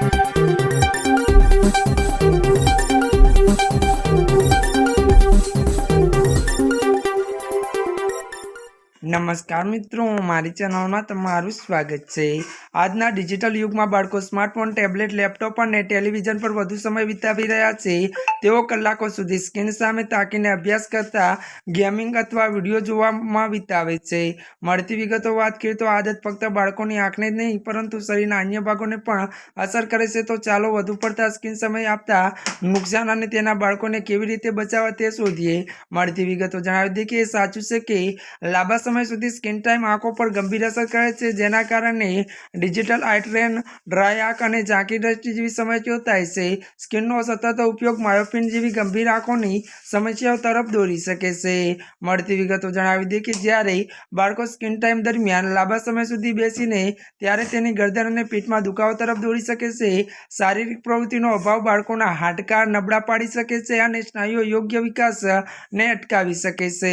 Thank you. નમસ્કાર મિત્રો, મારી ચેનલમાં તમારું સ્વાગત છે. આજના ડિજિટલ યુગમાં બાળકો સ્માર્ટફોન, ટેબ્લેટ, લેપટોપ અને ટેલિવિઝન પર વધુ સમય વિતાવી રહ્યા છે. તેઓ કલાકો સુધી સ્ક્રીન સામે તાકીને અભ્યાસ કરતા, ગેમિંગ અથવા વીડિયો જોવામાં વિતાવે છે. મળતી વિગતો વાત કરીએ તો આદત ફક્ત બાળકોની આંખને જ નહીં, પરંતુ શરીરના અન્ય ભાગોને પણ અસર કરે છે. તો ચાલો વધુ પડતા સ્ક્રીન સમય આપતા નુકસાન અને તેના બાળકોને કેવી રીતે બચાવવા તે શોધીએ. મળતી વિગતો જણાવી દઈએ કે એ સાચું છે કે લાંબા સમય સુધી સ્કિન ટાઈમ આંખો પર ગંભીર અસર કરે છે, જેના કારણે ડિજિટલ આઇટ્રેન ડ્રાય આંખ અને ઝાંકી દ્રષ્ટિ જેવી સમસ્યાઓ થાય છે. સ્કીનનો સતત ઉપયોગ માયોપિન જેવી ગંભીર આંખોની સમસ્યાઓ તરફ દોરી શકે છે. મળતી વિગતો જણાવી દે કે જ્યારે બાળકો સ્કિન ટાઈમ દરમિયાન લાંબા સમય સુધી બેસીને ત્યારે તેની ગરદન અને પીઠમાં દુખાવો તરફ દોરી શકે છે. શારીરિક પ્રવૃત્તિનો અભાવ બાળકોના હાડકા નબળા પાડી શકે છે અને સ્નાયુઓ યોગ્ય વિકાસને અટકાવી શકે છે.